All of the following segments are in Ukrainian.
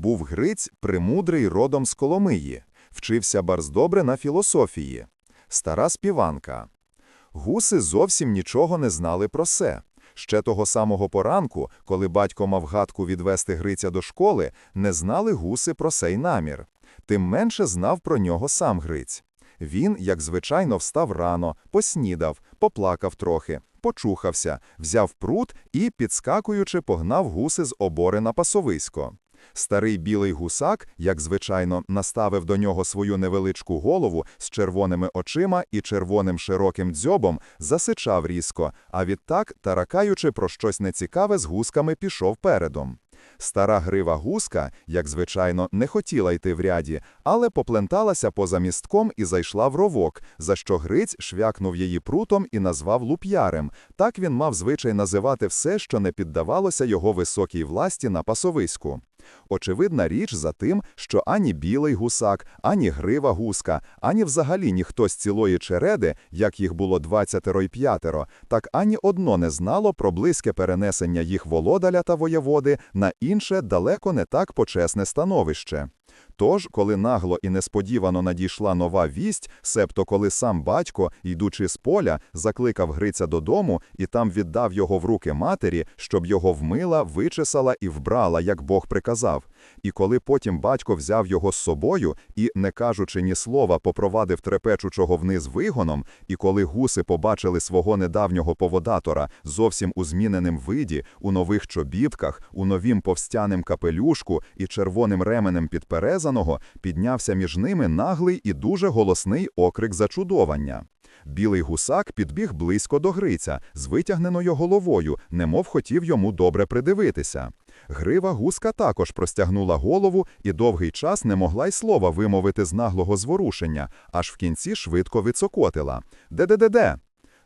Був Гриць премудрий родом з Коломиї, вчився барздобре на філософії. Стара співанка. Гуси зовсім нічого не знали про се. Ще того самого поранку, коли батько мав гадку відвести Гриця до школи, не знали гуси про сей намір. Тим менше знав про нього сам Гриць. Він, як звичайно, встав рано, поснідав, поплакав трохи, почухався, взяв прут і, підскакуючи, погнав гуси з обори на пасовисько. Старий білий гусак, як звичайно, наставив до нього свою невеличку голову з червоними очима і червоним широким дзьобом, засичав різко, а відтак, таракаючи про щось нецікаве, з гусками пішов передом. Стара грива гуска, як звичайно, не хотіла йти в ряді, але попленталася поза містком і зайшла в ровок, за що Гриць швякнув її прутом і назвав луп'ярем. Так він мав звичай називати все, що не піддавалося його високій власті на пасовиську. Очевидна річ за тим, що ані білий гусак, ані грива гуска, ані взагалі ніхто з цілої череди, як їх було двадцятеро й п'ятеро, так ані одно не знало про близьке перенесення їх володаря та воєводи на інше далеко не так почесне становище. Тож, коли нагло і несподівано надійшла нова вість, себто коли сам батько, йдучи з поля, закликав Гриця додому і там віддав його в руки матері, щоб його вмила, вичесала і вбрала, як Бог приказав. І коли потім батько взяв його з собою і, не кажучи ні слова, попровадив трепечучого вниз вигоном, і коли гуси побачили свого недавнього поводатора зовсім у зміненим виді, у нових чобітках, у новім повстяним капелюшку і червоним ременем підперезаного, піднявся між ними наглий і дуже голосний окрик зачудовання. Білий гусак підбіг близько до Гриця з витягненою головою, немов хотів йому добре придивитися. Грива гуска також простягнула голову і довгий час не могла й слова вимовити з наглого зворушення, аж в кінці швидко відсокотила. Де-де-де-де?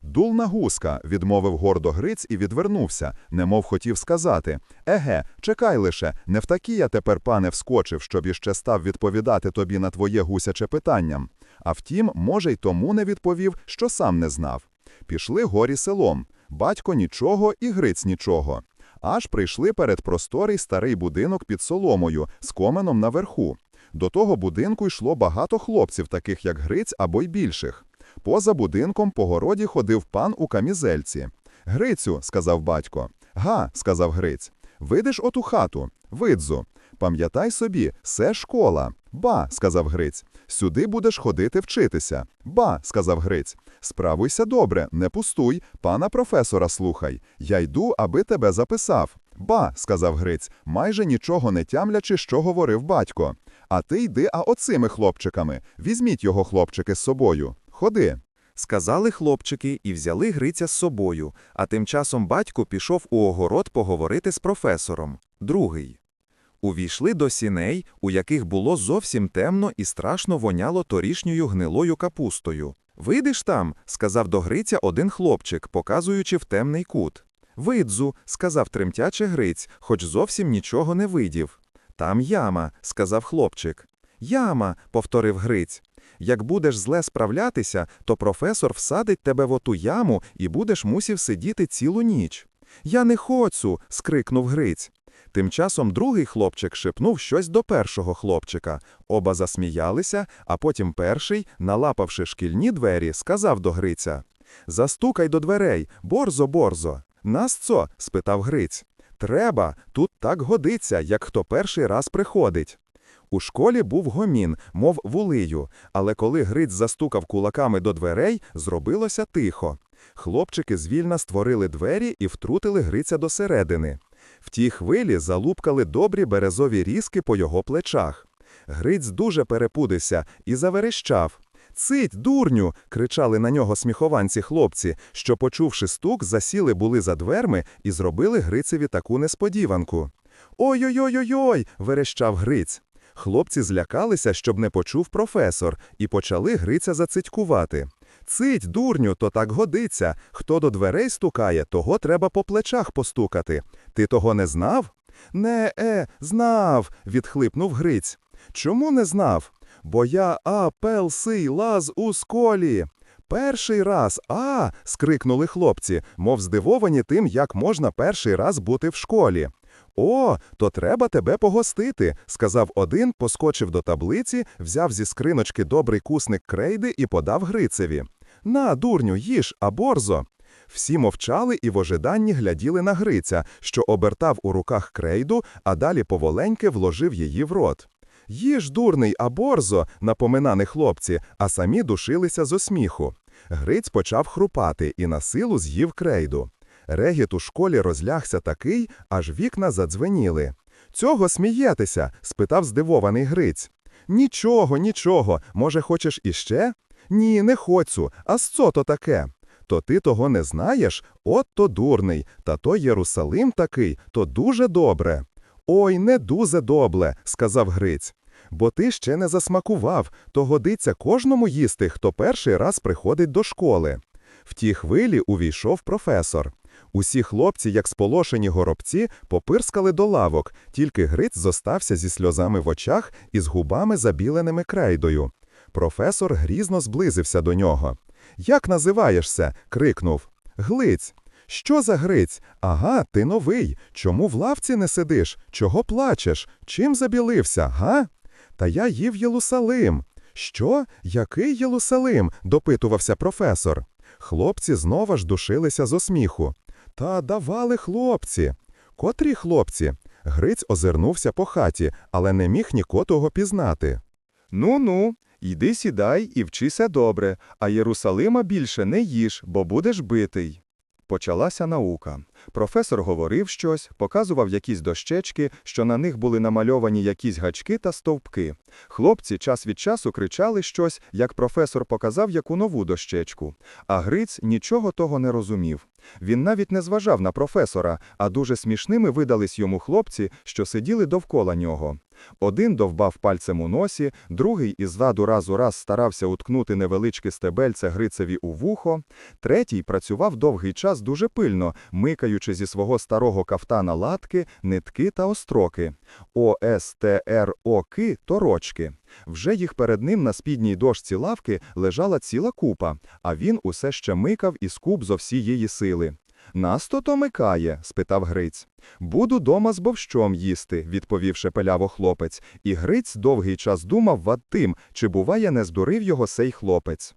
Дулна гуска, відмовив гордо Гриць і відвернувся, немов хотів сказати Еге, чекай лише, не в такі я тепер, пане, вскочив, щоб іще став відповідати тобі на твоє гусяче питання. А втім, може, й тому не відповів, що сам не знав. Пішли горі селом. Батько нічого і Гриць нічого. Аж прийшли перед просторий старий будинок під соломою з коменом наверху. До того будинку йшло багато хлопців, таких як Гриць або й більших. Поза будинком по городі ходив пан у камізельці. Грицю, сказав батько. Га, сказав Гриць. Видиш оту хату? Видзу. Пам'ятай собі, це школа. Ба, сказав Гриць. Сюди будеш ходити вчитися. Ба, сказав Гриць. Справуйся добре, не пустуй, пана професора слухай. Я йду, аби тебе записав. Ба, сказав Гриць, майже нічого не тямлячи, що говорив батько. А ти йди, а оцими хлопчиками. Візьміть його хлопчики з собою. Ходи. Сказали хлопчики і взяли Гриця з собою, а тим часом батько пішов у огород поговорити з професором. Другий. Увійшли до сіней, у яких було зовсім темно і страшно воняло торішньою гнилою капустою. Вийдеш там, сказав до Гриця один хлопчик, показуючи в темний кут. Видзу, сказав тремтяче Гриць, хоч зовсім нічого не видів. Там яма, сказав хлопчик. Яма, повторив Гриць. Як будеш зле справлятися, то професор всадить тебе в оту яму і будеш мусів сидіти цілу ніч. Я не хочу. скрикнув Гриць. Тим часом другий хлопчик шепнув щось до першого хлопчика. Оба засміялися, а потім перший, налапавши шкільні двері, сказав до Гриця Застукай до дверей, борзо, борзо. Нас цо? спитав Гриць. Треба, тут так годиться, як хто перший раз приходить. У школі був гомін, мов вулию, але коли Гриць застукав кулаками до дверей, зробилося тихо. Хлопчики звільно створили двері і втрутили Гриця до середини. В тій хвилі залупкали добрі березові різки по його плечах. Гриць дуже перепудився і заверещав. Цить, дурню. кричали на нього сміхованці хлопці, що, почувши стук, засіли були за дверми і зробили Грицеві таку несподіванку. Ой-ой-ой-ой, верещав Гриць. Хлопці злякалися, щоб не почув професор, і почали Гриця зацитькувати. Цить, дурню, то так годиться. Хто до дверей стукає, того треба по плечах постукати. Ти того не знав? Не, е, знав, відхлипнув Гриць. Чому не знав? Бо я а пел сий лаз у сколі. Перший раз, а. скрикнули хлопці, мов здивовані тим, як можна перший раз бути в школі. О, то треба тебе погостити, сказав один, поскочив до таблиці, взяв зі скриночки добрий кусник крейди і подав Грицеві. На, дурню, їж, а борзо. Всі мовчали і в ожиданні гляділи на Гриця, що обертав у руках крейду, а далі поволеньки вложив її в рот. Їж, дурний, а борзо, напоминали хлопці, а самі душилися зо сміху. Гриць почав хрупати і на силу з'їв крейду. Регіт у школі розлягся такий, аж вікна задзвеніли. Цього смієтеся? спитав здивований Гриць. Нічого, нічого. Може, хочеш іще? Ні, не хочу. А що то таке? То ти того не знаєш? От то дурний, та то Єрусалим такий, то дуже добре. Ой, не дуже добле, сказав Гриць. Бо ти ще не засмакував, то годиться кожному їсти, хто перший раз приходить до школи. В ті хвилі увійшов професор. Усі хлопці, як сполошені горобці, попирскали до лавок, тільки Гриць зостався зі сльозами в очах і з губами забіленими крейдою. Професор грізно зблизився до нього. Як називаєшся? крикнув. Глиць. Що за Гриць? Ага, ти новий. Чому в лавці не сидиш? Чого плачеш? Чим забілився, га? Та я їв Єлусалим. Що? Який Єлусалим? допитувався професор. Хлопці знову ж душилися зо сміху. Та давали хлопці. Котрі хлопці? Гриць озирнувся по хаті, але не міг нікотого пізнати. Ну ну, йди сідай і вчися добре, а Єрусалима більше не їж, бо будеш битий. Почалася наука. Професор говорив щось, показував якісь дощечки, що на них були намальовані якісь гачки та стовпки. Хлопці час від часу кричали щось, як професор показав яку нову дощечку. А Гриць нічого того не розумів. Він навіть не зважав на професора, а дуже смішними видались йому хлопці, що сиділи довкола нього. Один довбав пальцем у носі, другий із ладу раз у раз старався уткнути невеличке стебельце Грицеві у вухо, третій працював довгий час дуже пильно, микаючи зі свого старого кафтана латки, нитки та остроки. ОСТРОКи – торочки. Вже їх перед ним на спідній дошці лавки лежала ціла купа, а він усе ще микав із куб зо всієї сили. «Нас то то микає?» – спитав Гриць. «Буду дома з бовщом їсти», – відповів шепеляво хлопець, і Гриць довгий час думав вад тим, чи буває не здурив його сей хлопець.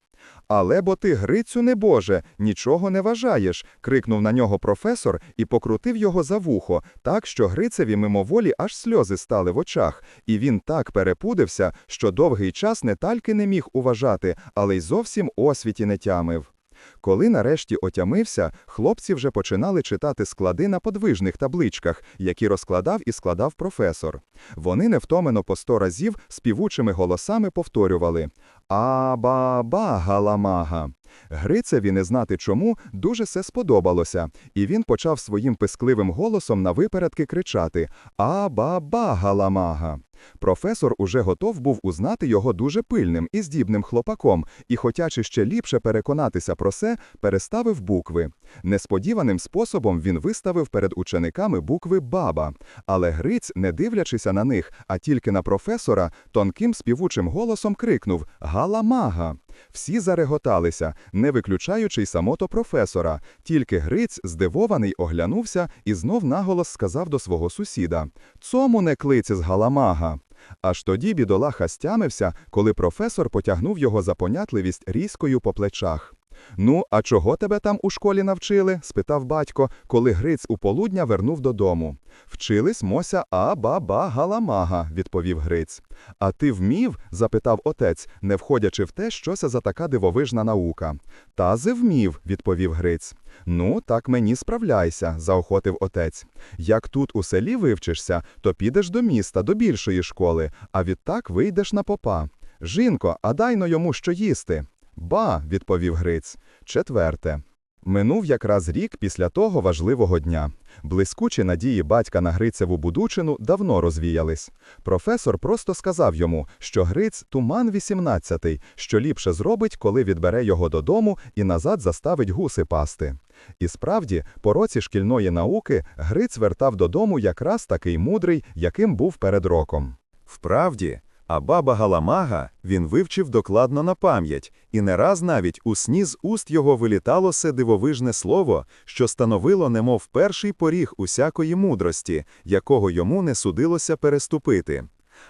«Але бо ти, Грицю небоже, нічого не вважаєш», – крикнув на нього професор і покрутив його за вухо, так, що Грицеві мимоволі аж сльози стали в очах, і він так перепудився, що довгий час не тільки не міг уважати, але й зовсім освіті не тямив. Коли нарешті отямився, хлопці вже починали читати склади на подвижних табличках, які розкладав і складав професор. Вони невтомено по сто разів співучими голосами повторювали «А-ба-ба-галамага». Грицеві, не знати чому, дуже се сподобалося, і він почав своїм пискливим голосом на випередки кричати «А-ба-ба-галамага». Професор уже готов був узнати його дуже пильним і здібним хлопаком, і, хотячи ще ліпше переконатися про це, переставив букви. Несподіваним способом він виставив перед учениками букви «баба», але Гриць, не дивлячися на них, а тільки на професора, тонким співучим голосом крикнув «Галамага!». Всі зареготалися, не виключаючи й самото професора. Тільки Гриць, здивований, оглянувся і знов наголос сказав до свого сусіда «Цому не клиці з галамага». Аж тоді бідолаха стямився, коли професор потягнув його за понятливість різкою по плечах. «Ну, а чого тебе там у школі навчили?» – спитав батько, коли Гриць у полудня вернув додому. «Вчились мося а-ба-ба-галамага», – відповів Гриць. «А ти вмів?» – запитав отець, не входячи в те, що це за така дивовижна наука. «Тази вмів», – відповів Гриць. «Ну, так мені справляйся», – заохотив отець. «Як тут у селі вивчишся, то підеш до міста, до більшої школи, а відтак вийдеш на попа. Жінко, а дайно йому що їсти». Ба, відповів Гриць. Четверте. Минув якраз рік після того важливого дня. Блискучі надії батька на Грицеву будучину давно розвіялись. Професор просто сказав йому, що Гриць – туман 18-й, що ліпше зробить, коли відбере його додому і назад заставить гуси пасти. І справді, по році шкільної науки Гриць вертав додому якраз такий мудрий, яким був перед роком. Вправді, А баба Галамага він вивчив докладно на пам'ять, і не раз навіть у сні з уст його вилітало се дивовижне слово, що становило немов перший поріг усякої мудрості, якого йому не судилося переступити.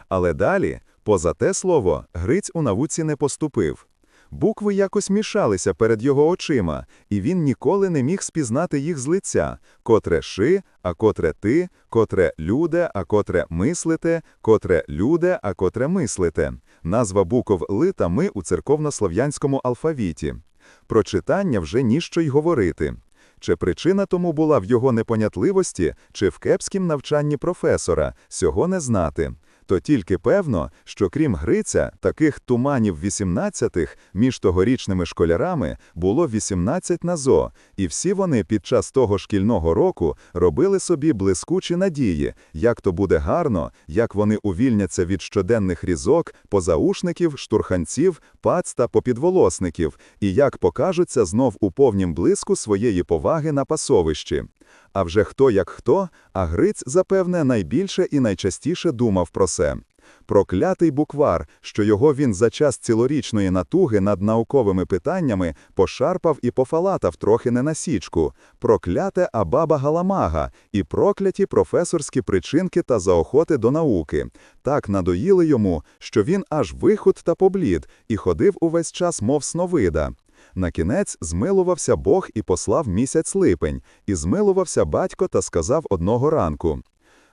Але далі, поза те слово, Гриць у науці не поступив. Букви якось мішалися перед його очима, і він ніколи не міг спізнати їх з лиця, котре ши, а котре ти, котре люде, а котре мислите, котре люде, а котре мислите. Назва букв ли та ми у церковнослов'янському алфавіті. Про читання вже ніщо й говорити. Чи причина тому була в його непонятливості, чи в кепськім навчанні професора, сього не знати. То тільки певно, що крім Гриця, таких туманів 18-х між тогорічними школярами було 18 на зо, і всі вони під час того шкільного року робили собі блискучі надії, як то буде гарно, як вони увільняться від щоденних різок, позаушників, штурханців, пац та попідволосників, і як покажуться знов у повнім блиску своєї поваги на пасовищі. А вже хто як хто, а Гриць, запевне, найбільше і найчастіше думав про це. Проклятий буквар, що його він за час цілорічної натуги над науковими питаннями пошарпав і пофалатав трохи не на січку, прокляте Абаба Галамага і прокляті професорські причинки та заохоти до науки. Так надоїли йому, що він аж вихуд та поблід і ходив увесь час, мов сновида. Накінець змилувався Бог і послав місяць липень, і змилувався батько та сказав одного ранку: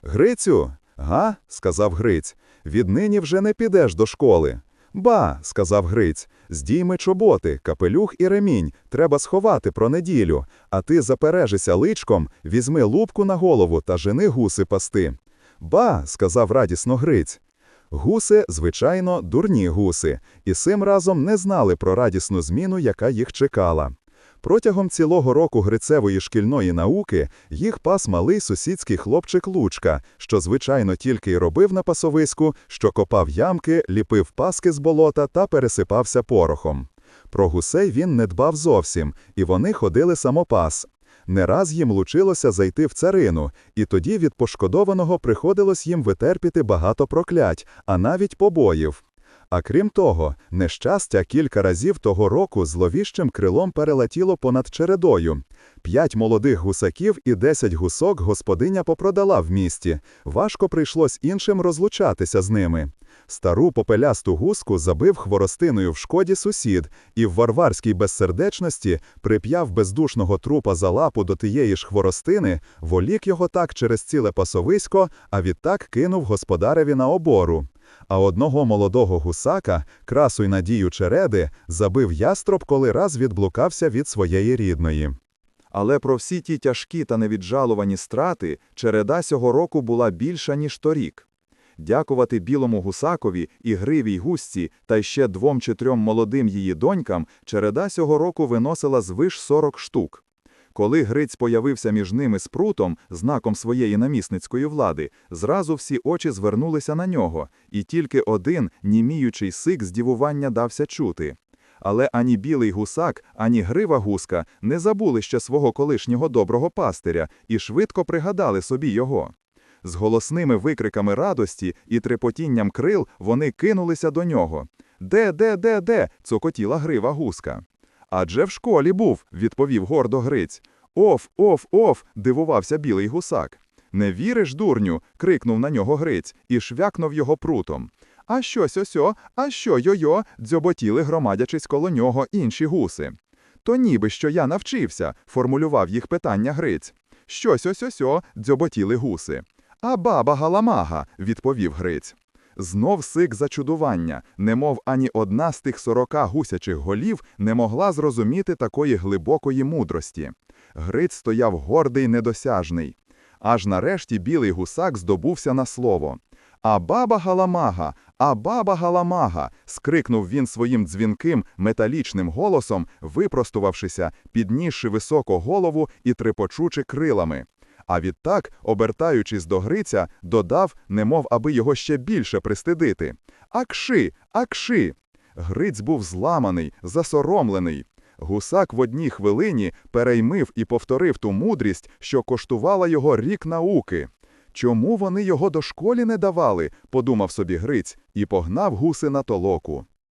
Грицю, га? сказав Гриць, віднині вже не підеш до школи. Ба, сказав Гриць, здійми чоботи, капелюх і ремінь, треба сховати про неділю, а ти запережися личком, візьми лупку на голову та жени гуси пасти. Ба, сказав радісно Гриць. Гуси, звичайно, дурні гуси, і сим разом не знали про радісну зміну, яка їх чекала. Протягом цілого року грицевої шкільної науки їх пас малий сусідський хлопчик Лучка, що, звичайно, тільки й робив на пасовиську, що копав ямки, ліпив паски з болота та пересипався порохом. Про гусей він не дбав зовсім, і вони ходили самопас. Не раз їм лучилося зайти в царину, і тоді від пошкодованого приходилось їм витерпіти багато проклять, а навіть побоїв. А крім того, нещастя кілька разів того року зловіщим крилом перелетіло понад чередою. П'ять молодих гусаків і десять гусок господиня попродала в місті. Важко прийшлось іншим розлучатися з ними. Стару попелясту гуску забив хворостиною в шкоді сусід і в варварській безсердечності прип'яв бездушного трупа за лапу до тієї ж хворостини, волік його так через ціле пасовисько, а відтак кинув господареві на обору. А одного молодого гусака, красу й надію череди, забив ястроб, коли раз відблукався від своєї рідної. Але про всі ті тяжкі та невіджалувані страти череда сього року була більша, ніж торік. Дякувати білому гусакові і гривій гусці та ще двом чи трьом молодим її донькам, череда сього року виносила звиш 40 штук. Коли Гриць появився між ними з прутом, знаком своєї намісницької влади, зразу всі очі звернулися на нього, і тільки один німіючий сик здивування дався чути. Але ані білий гусак, ані грива гуска не забули ще свого колишнього доброго пастиря і швидко пригадали собі його. З голосними викриками радості і трепотінням крил вони кинулися до нього. Де, де, де, де? цокотіла грива гуска. Адже в школі був, відповів гордо Гриць. Оф, оф, оф. дивувався білий гусак. Не віриш, дурню? крикнув на нього Гриць і швякнув його прутом. А щось осьо, а що йо-йо, дзьоботіли, громадячись коло нього інші гуси. То ніби що я навчився, формулював їх питання Гриць. Щось ось осьо, дзьоботіли гуси. А баба галамага, відповів Гриць. Знов сик зачудування, немов ані одна з тих сорока гусячих голів не могла зрозуміти такої глибокої мудрості. Гриць стояв гордий недосяжний. Аж нарешті білий гусак здобувся на слово. А баба галамага, а баба галамага. скрикнув він своїм дзвінким, металічним голосом, випростувавшися, піднісши високо голову і трепочучи крилами. А відтак, обертаючись до Гриця, додав, немов аби його ще більше пристидити. Акши, акши. Гриць був зламаний, засоромлений. Гусак в одній хвилині переймив і повторив ту мудрість, що коштувала його рік науки. Чому вони його до школі не давали, подумав собі Гриць, і погнав гуси на толоку.